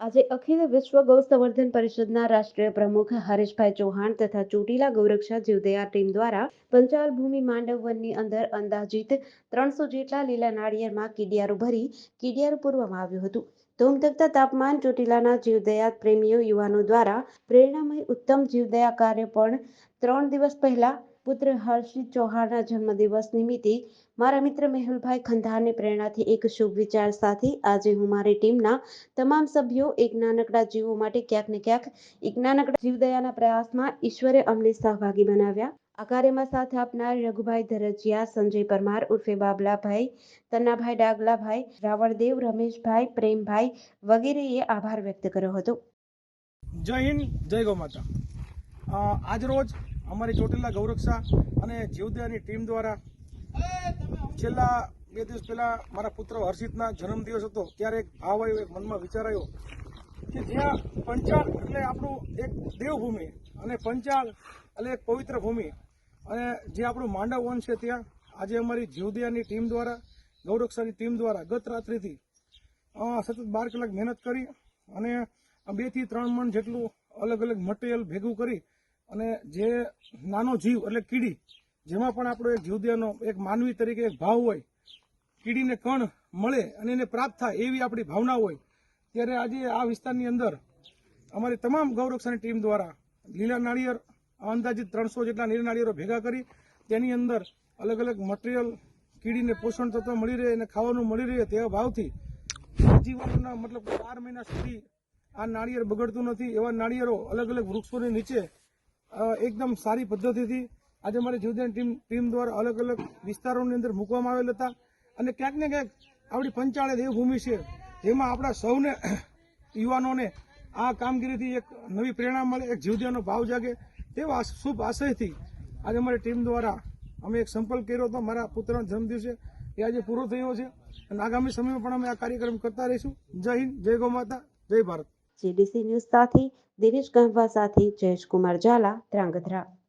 આજે અખિલ વિશ્વ ગૌ સંવર્ધન પરિષદના રાષ્ટ્રીય પ્રમુખ હરેશભાઈ ચૌહાણ તથા ચોટીલા ગૌરક્ષા જીવદયા ટીમ દ્વારા પંચાલ ભૂમિ માંડવ વનની અંદર અંદાજિત ત્રણસો જેટલા લીલા નાળિયેરમાં કીડિયારું ભરી કીડિયારું પૂરવામાં આવ્યું હતું. ધોમધકતા તાપમાન ચોટીલાના જીવદયા પ્રેમીઓ યુવાનો દ્વારા પ્રેરણામય ઉત્તમ જીવદયા કાર્ય પણ ત્રણ દિવસ પહેલા પુત્ર હર્ષિત ચૌહાણના જન્મદિવસ નિમિત્તે મારા મિત્ર મેહુલભાઈ ખંધારની પ્રેરણાથી એક શુભ વિચાર સાથે આજે હું મારી ટીમના તમામ સભ્યો એક નાનકડા જીવો માટે ક્યાંક ને ક્યાંક એક નાનકડા જીવદયાના પ્રયાસમાં ઈશ્વરે અમને સહભાગી બનાવ્યા. આ કાર્યમાં સાથ આપનાર રઘુભાઈ ધરજીયા, સંજય પરમાર, ઉર્ફે બાબલાભાઈ, તન્નાભાઈ ડાગલાભાઈ રાવળદેવ રમેશભાઈ, પ્રેમભાઈ વગેરેએ આભાર વ્યક્ત કર્યો હતો. જય હિન્દ, જય ગૌ માતા. આજરોજ અમારી ચોટીલા ગૌરક્ષા અને જીવદયાની ટીમ દ્વારા છેલ્લા બે દિવસ પહેલા મારા પુત્ર હર્ષિતના જન્મદિવસ હતો, ત્યારે એક ભાવ આવ્યો એક મનમાં વિચાર આવ્યો કે જ્યાં પંચાળ એટલે આપણું એક દેવભૂમિ અને પંચાળ એટલે એક પવિત્ર ભૂમિ. અને જે આપણું માંડવ વન છે ત્યાં, આજે અમારી જીવદયાની ટીમ દ્વારા, ગૌરક્ષાની ટીમ દ્વારા ગત રાત્રિથી સતત બાર કલાક મહેનત કરી અને બેથી ત્રણ મણ જેટલું અલગ અલગ મટીરિયલ ભેગું કરી અને જે નાનો જીવ, એટલે કીડી, જેમાં પણ આપણો એક જીવદયાનો એક માનવી તરીકે એક ભાવ હોય, કીડીને કણ મળે અને એને પ્રાપ્ત થાય એવી આપણી ભાવના હોય, ત્યારે આજે આ વિસ્તારની અંદર અમારી તમામ ગૌરક્ષાની ટીમ દ્વારા લીલા નાળિયેર, અંદાજિત ત્રણસો જેટલા લીલા નાળિયેરો ભેગા કરી, તેની અંદર અલગ અલગ મટીરિયલ કીડીને પોષણ તત્વ મળી રહે અને ખાવાનું મળી રહે તેવા ભાવથી જીવનના મતલબ ચાર મહિના સુધી આ નાળિયેર બગડતું નથી. એવા નાળિયેરો અલગ અલગ વૃક્ષોની નીચે એકદમ સારી પદ્ધતિથી આજે અમારી જીવદાન ટીમ ટીમ દ્વારા અલગ અલગ વિસ્તારોની અંદર મૂકવામાં આવેલ હતા. અને ક્યાંક ને ક્યાંક આપણી પંચાળે દેવભૂમિ છે. જેમાં આપણા સૌને યુવાનોને આ કામગીરીથી એક નવી પ્રેરણા મળે, એક જીવદાનનો ભાવ જાગે તેવા શુભ આશયથી આજે અમારી ટીમ દ્વારા અમે એક સંપર્ક કર્યો હતો. મારા પુત્રના જન્મદિવસે એ આજે પૂરો થયો છે. અને આગામી સમયમાં પણ અમે આ કાર્યક્રમ કરતા રહીશું. જય હિન્દ, જય ગૌ માતા, જય ભારત. જેડીસી ન્યૂઝ સાથે દિનેશ ગંભા સાથે જયેશ કુમાર ઝાલા ધ્રાંગધ્રા.